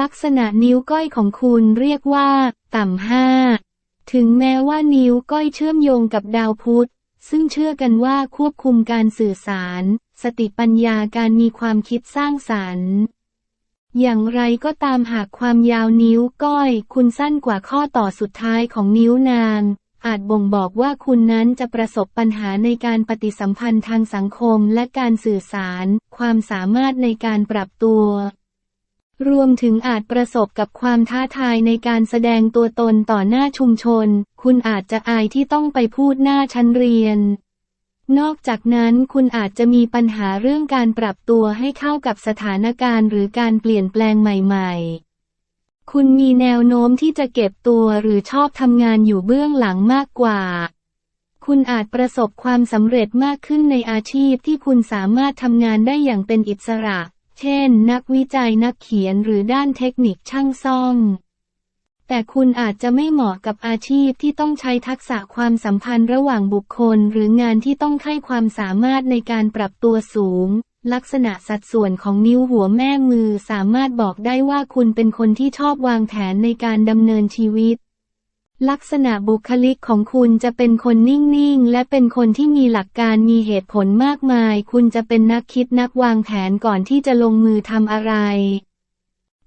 ลักษณะนิ้วก้อยของคุณเรียกว่า ต่ำห้า ถึงแม้ว่านิ้วก้อยเชื่อมโยงกับดาวพุธ ซึ่งเชื่อกันว่าควบคุมการสื่อสาร สติปัญญาการมีความคิดสร้างสรรค์ อย่างไรก็ตามหากความยาวนิ้วก้อย คุณสั้นกว่าข้อต่อสุดท้ายของนิ้วนาง อาจบ่งบอกว่าคุณนั้นจะประสบปัญหาในการปฏิสัมพันธ์ทางสังคมและการสื่อสาร ความสามารถในการปรับตัว รวมถึงอาจประสบกับความท้าทายในการแสดงตัวตนต่อหน้าชุมชน คุณอาจจะอายที่ต้องไปพูดหน้าชั้นเรียน นอกจากนั้นคุณอาจจะมีปัญหาเรื่องการปรับตัวให้เข้ากับสถานการณ์หรือการเปลี่ยนแปลงใหม่ๆ คุณมีแนวโน้มที่จะเก็บตัวหรือชอบทำงานอยู่เบื้องหลังมากกว่าคุณอาจประสบความสำเร็จมากขึ้นในอาชีพที่คุณสามารถทำงานได้อย่างเป็นอิสระ เช่น นักวิจัยนักเขียนหรือด้านเทคนิคช่างซ่อม แต่คุณอาจจะไม่เหมาะกับอาชีพที่ต้องใช้ทักษะความสัมพันธ์ระหว่างบุคคล หรืองานที่ต้องใช้ความสามารถในการปรับตัวสูง ลักษณะสัดส่วนของนิ้วหัวแม่มือสามารถบอกได้ว่าคุณเป็นคนที่ชอบวางแผนในการดำเนินชีวิต ลักษณะบุคลิกของคุณจะเป็นคนนิ่งๆ และเป็นคนที่มีหลักการมีเหตุผลมากมาย คุณจะเป็นนักคิดนักวางแผนก่อนที่จะลงมือทำอะไร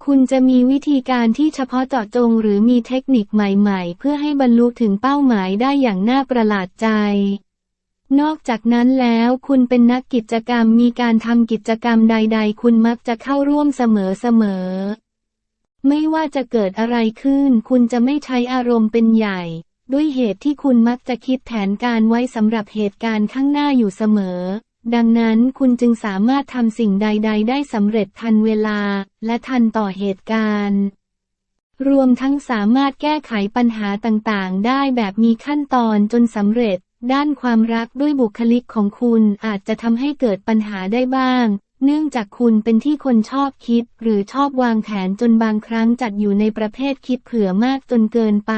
คุณจะมีวิธีการที่เฉพาะเจาะจงหรือมีเทคนิคใหม่ๆ เพื่อให้บรรลุถึงเป้าหมายได้อย่างน่าประหลาดใจ นอกจากนั้นแล้วคุณเป็นนักกิจกรรมมีการทำกิจกรรมใด ๆ คุณมักจะเข้าร่วมเสมอๆ ไม่ว่าจะเกิดอะไรขึ้น คุณจะไม่ใช้อารมณ์เป็นใหญ่ ด้วยเหตุที่คุณมักจะคิดแผนการไว้สำหรับเหตุการณ์ข้างหน้าอยู่เสมอ ดังนั้นคุณจึงสามารถทำสิ่งใด ๆ ได้สำเร็จทันเวลา และทันต่อเหตุการณ์ รวมทั้งสามารถแก้ไขปัญหาต่างๆ ได้แบบมีขั้นตอนจนสำเร็จ ด้านความรักด้วยบุคลิกของคุณอาจจะทำให้เกิดปัญหาได้บ้าง เนื่องจากคุณเป็นที่คนชอบคิด หรือชอบวางแผนจนบางครั้งจัดอยู่ในประเภทคิดเผื่อมากจนเกินไป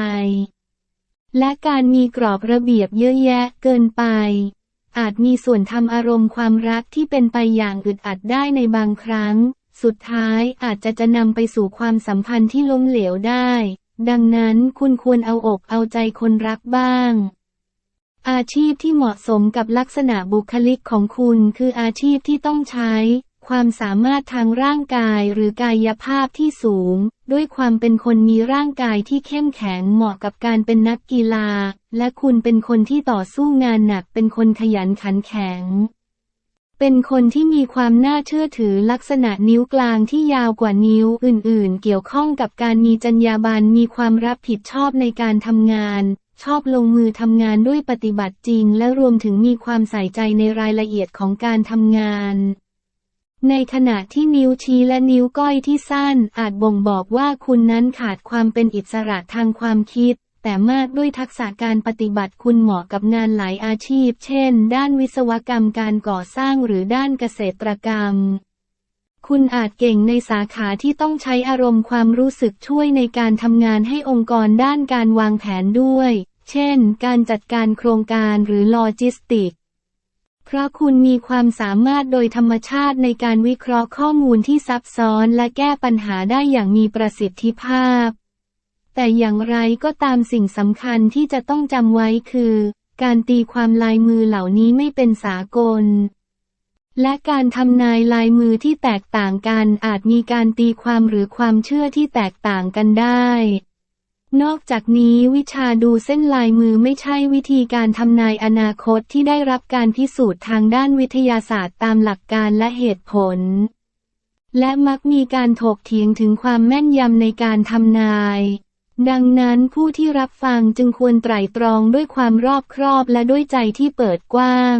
และการมีกรอบระเบียบเยอะแยะเกินไป อาจมีส่วนทำอารมณ์ความรักที่เป็นไปอย่างอึดอัดได้ในบางครั้ง สุดท้ายอาจจะจะนำไปสู่ความสัมพันธ์ที่ล้มเหลวได้ ดังนั้นคุณควรเอาอกเอาใจคนรักบ้าง อาชีพที่เหมาะสมกับลักษณะบุคลิกของคุณคืออาชีพที่ต้องใช้ ความสามารถทางร่างกายหรือกายภาพที่สูง ด้วยความเป็นคนมีร่างกายที่เข้มแข็งเหมาะกับการเป็นนักกีฬา และคุณเป็นคนที่ต่อสู้งานหนักเป็นคนขยันขันแข็ง เป็นคนที่มีความน่าเชื่อถือลักษณะนิ้วกลางที่ยาวกว่านิ้วอื่น ๆ เกี่ยวข้องกับการมีจรรยาบรรณมีความรับผิดชอบในการทำงาน ชอบลงมือทำงานด้วยปฏิบัติจริง และรวมถึงมีความใส่ใจในรายละเอียดของการทำงาน ในขณะที่นิ้วชี้และนิ้วก้อยที่สั้น อาจบ่งบอกว่าคุณนั้นขาดความเป็นอิสระทางความคิด แต่มากด้วยทักษะการปฏิบัติคุณเหมาะกับงานหลายอาชีพ เช่น ด้านวิศวกรรมการก่อสร้างหรือด้านเกษตรกรรม คุณอาจเก่งในสาขาที่ต้องใช้อารมณ์ความรู้สึกช่วยในการทำงานให้องค์กรด้านการวางแผนด้วย เช่น การจัดการโครงการหรือโลจิสติก เพราะคุณมีความสามารถโดยธรรมชาติในการวิเคราะห์ข้อมูลที่ซับซ้อนและแก้ปัญหาได้อย่างมีประสิทธิภาพ แต่อย่างไรก็ตามสิ่งสำคัญที่จะต้องจำไว้คือ การตีความลายมือเหล่านี้ไม่เป็นสากล และการทำนายลายมือที่แตกต่างกันอาจมีการตีความหรือความเชื่อที่แตกต่างกันได้ นอกจากนี้วิชาดูเส้นลายมือไม่ใช่วิธีการทำนายอนาคตที่ได้รับการพิสูจน์ทางด้านวิทยาศาสตร์ตามหลักการและเหตุผล และมักมีการถกเถียงถึงความแม่นยำในการทำนายดังนั้นผู้ที่รับฟังจึงควรไตร่ตรองด้วยความรอบครอบและด้วยใจที่เปิดกว้าง